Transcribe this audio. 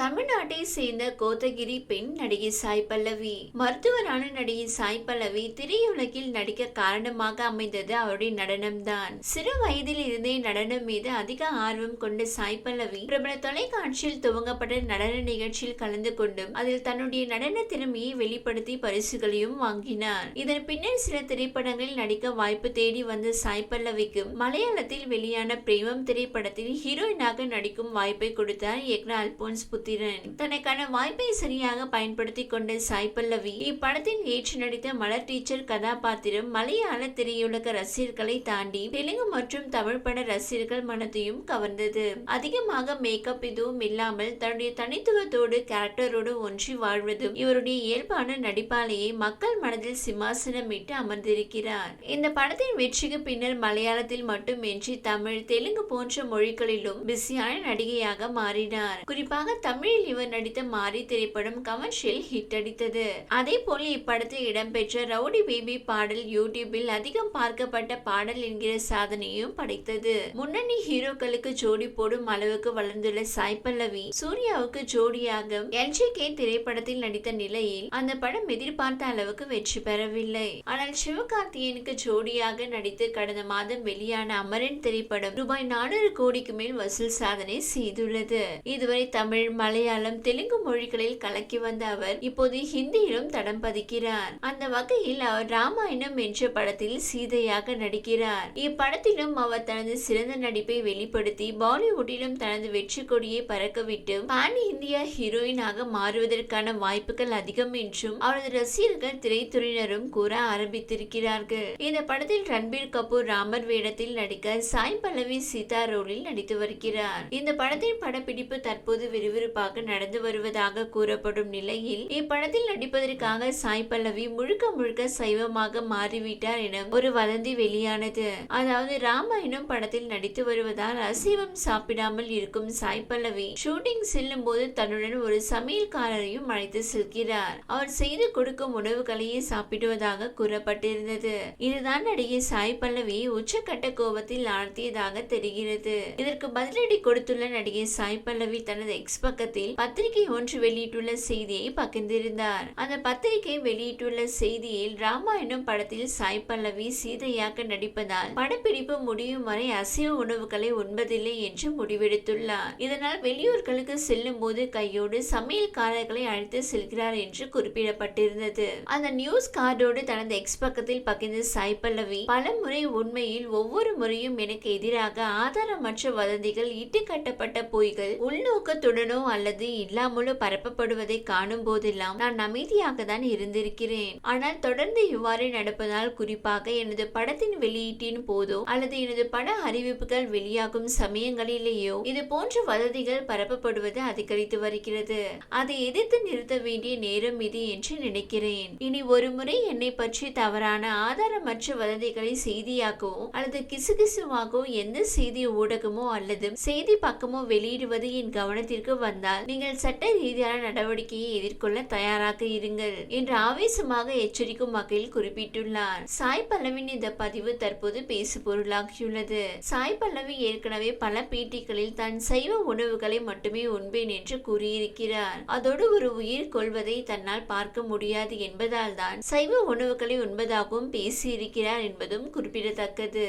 தமிழ்நாட்டை சேர்ந்த கோத்தகிரி பெண் நடிகை சாய் பல்லவி. மருத்துவரான நடிகை சாய் பல்லவி திரையுலகில் நடிக்க காரணமாக அமைந்தது அவருடைய நடனம்தான். சிறு வயதில் இருந்தே நடனம் மீது அதிக ஆர்வம் கொண்ட சாய் பல்லவி பிரபல தொலைக்காட்சியில் துவங்கப்பட்ட நடன நிகழ்ச்சியில் கலந்து கொண்டும் அதில் தன்னுடைய நடன திறமையை வெளிப்படுத்தி பரிசுகளையும் வாங்கினார். இதன் பின்னர் சில திரைப்படங்களில் நடிக்க வாய்ப்பு தேடி வந்த சாய் பல்லவிக்கு மலையாளத்தில் வெளியான பிரேமம் திரைப்படத்தில் ஹீரோயினாக நடிக்கும் வாய்ப்பை கொடுத்தார் இயக்குனர் அல்போன்ஸ் புத்திரன் தனக்கான வாய்ப்பை சரியாக பயன்படுத்தி கொண்ட சாய் பல்லவி இப்படத்தில் ஏற்று நடித்த மலர் டீச்சர் கதாபாத்திரம் மலையாள திரையுலக ரசிகர்களை தாண்டி தெலுங்கு மற்றும் தமிழ் பட ரசிகர்கள் மனதையும் கவர்ந்தது. அதிகமாக மேக்கப் எதுவும் இல்லாமல் தன்னுடைய தனித்துவத்தோடு கேரக்டரோடு ஒன்றி வாழ்வதும் இவருடைய இயல்பான நடிப்பாலேயே மக்கள் மனதில் சிம்மாசனமிட்டு அமர்ந்திருக்கிறார். இந்த படத்தின் வெற்றிக்கு பின்னர் மலையாளத்தில் மட்டுமின்றி தமிழ் தெலுங்கு போன்ற மொழிகளிலும் பிஸியான நடிகையாக மாறினார். குறிப்பாக தமிழில் இவர் நடித்த மாரி திரைப்படம் கமர்ஷியல் ஹிட் அடித்தது. அதே போல இப்படத்தில் இடம்பெற்ற ரவுடி பேபி பாடல் யூடியூபில் அதிகம் பார்க்கப்பட்ட பாடல் என்கிற சாதனையும் படைத்தது. முன்னணி ஹீரோக்களுக்கு ஜோடி போடும் அளவுக்கு வளர்ந்துள்ள சாய் பல்லவி சூர்யாவுக்கு ஜோடியாக எல்ஜிகே திரைப்படத்தில் நடித்த நிலையில் அந்த படம் எதிர்பார்த்த அளவுக்கு வெற்றி பெறவில்லை. ஆனால் சிவகார்த்தியனுக்கு ஜோடியாக நடித்து கடந்த மாதம் வெளியான அமரன் திரைப்படம் ரூபாய் நானூறு கோடிக்கு மேல் வசூல் சாதனை செய்துள்ளது. இதுவரை தமிழ் மலையாளம் தெலுங்கு மொழிகளில் கலக்கி வந்த அவர் இப்போது ஹிந்தியிலும் தடம் பதிக்கிறார். அந்த வகையில் அவர் ராமாயணம் என்ற படத்தில் சீதையாக நடிக்கிறார். இப்படத்திலும் அவர் தனது சிறந்த நடிப்பை வெளிப்படுத்தி பாலிவுட்டிலும் தனது வெற்றி கொடியை பறக்கவிட்டு பான் இந்தியா ஹீரோயினாக மாறுவதற்கான வாய்ப்புகள் அதிகம் என்றும் அவரது ரசிகர்கள் திரைத்துறையினரும் கூற ஆரம்பித்திருக்கிறார்கள். இந்த படத்தில் ரன்பீர் கபூர் ராமர் வேடத்தில் நடிக்க சாய் பல்லவி சீதா ரோலில் நடித்து வருகிறார். இந்த படத்தின் படப்பிடிப்பு தற்போது விறுவிறு விறுவிறுப்பாக நடந்து வருவதாக கூறப்படும் நிலையில் இப்படத்தில் நடிப்பதற்காக சாய் பல்லவி முழுக்க முழுக்க சைவமாக மாறிவிட்டார் என ஒரு வதந்தி வெளியானது. அதாவது ராமாயணம் படத்தில் நடித்து வருவதால் அசைவம் சாப்பிடாமல் இருக்கும் சாய் பல்லவி ஷூட்டிங் செல்லும் போது தன்னுடன் ஒரு சமையல்காரரையும் அழைத்து செல்கிறார். அவர் செய்து கொடுக்கும் உணவுகளையே சாப்பிடுவதாக கூறப்பட்டிருந்தது. இதுதான் நடிகை சாய் பல்லவி உச்சக்கட்ட கோபத்தில் ஆழ்த்தியதாக தெரிகிறது. இதற்கு பதிலடி கொடுத்துள்ள நடிகை சாய் பல்லவி தனது எக்ஸ் பக்கத்தில் பத்திரிகை ஒன்று வெளியிட்டுள்ள செய்தியை பகிர்ந்திருந்தார். அந்த பத்திரிகை வெளியிட்டுள்ள செய்தியில் ராமாயணம் படத்தில் சாய் பல்லவி சீதையாக நடிப்பதால் படப்பிடிப்பு முடியும் வரை அசைவ உணவுகளை உண்பதில்லை என்று முடிவெடுத்துள்ளார். இதனால் வெளியூர்களுக்கு செல்லும் போது கையோடு சமையல்காரர்களை அழைத்து செல்கிறார் என்று குறிப்பிடப்பட்டிருந்தது. அந்த நியூஸ் கார்டோடு தனது எக்ஸ் பக்கத்தில் பகிர்ந்த சாய் பல்லவி பல முறை உண்மையில் ஒவ்வொரு முறையும் எனக்கு எதிராக ஆதாரமற்ற வதந்திகள் இட்டு கட்டப்பட்ட பொய்கள் உள்நோக்கத்துடனோ அல்லது இல்லாமலோ பரப்பப்படுவதை காணும் போதெல்லாம் நான் அமைதியாக தான் இருந்திருக்கிறேன். ஆனால் தொடர்ந்து இவ்வாறு நடப்பதால் குறிப்பாக எனது படத்தின் வெளியீட்டின் போதோ அல்லது எனது பட அறிவிப்புகள் வெளியாகும் சமயங்களிலேயோ இது போன்ற வதந்திகள் பரப்பப்படுவது அதிகரித்து வருகிறது. அதை எதிர்த்து நிறுத்த வேண்டிய நேரம் இது என்று நினைக்கிறேன். இனி ஒருமுறை என்னை பற்றி தவறான ஆதாரமற்ற வதந்திகளை செய்தியாக்கவோ அல்லது கிசுகிசுவாகவோ எந்த செய்தி ஊடகமோ அல்லது செய்தி பக்கமோ வெளியிடுவது என் கவனத்திற்கு வந்தால் நீங்கள் சட்ட ரீதியான நடவடிக்கையை எதிர்கொள்ள தயாராக இருங்கள் என்று ஆவேசமாக எச்சரிக்கும் வகையில் குறிப்பிட்டுள்ளார். சாய் பல்லவின் இந்த பதிவு தற்போது பேசு பொருளாகியுள்ளது சாய் பல்லவி ஏற்கனவே பல பேட்டிகளில் தான் சைவ உணவுகளை மட்டுமே உண்பேன் என்று கூறியிருக்கிறார். அதோடு ஒரு உயிர் கொள்வதை தன்னால் பார்க்க முடியாது என்பதால் தான் சைவ உணவுகளை உண்பதாகவும் பேசியிருக்கிறார் என்பதும் குறிப்பிடத்தக்கது.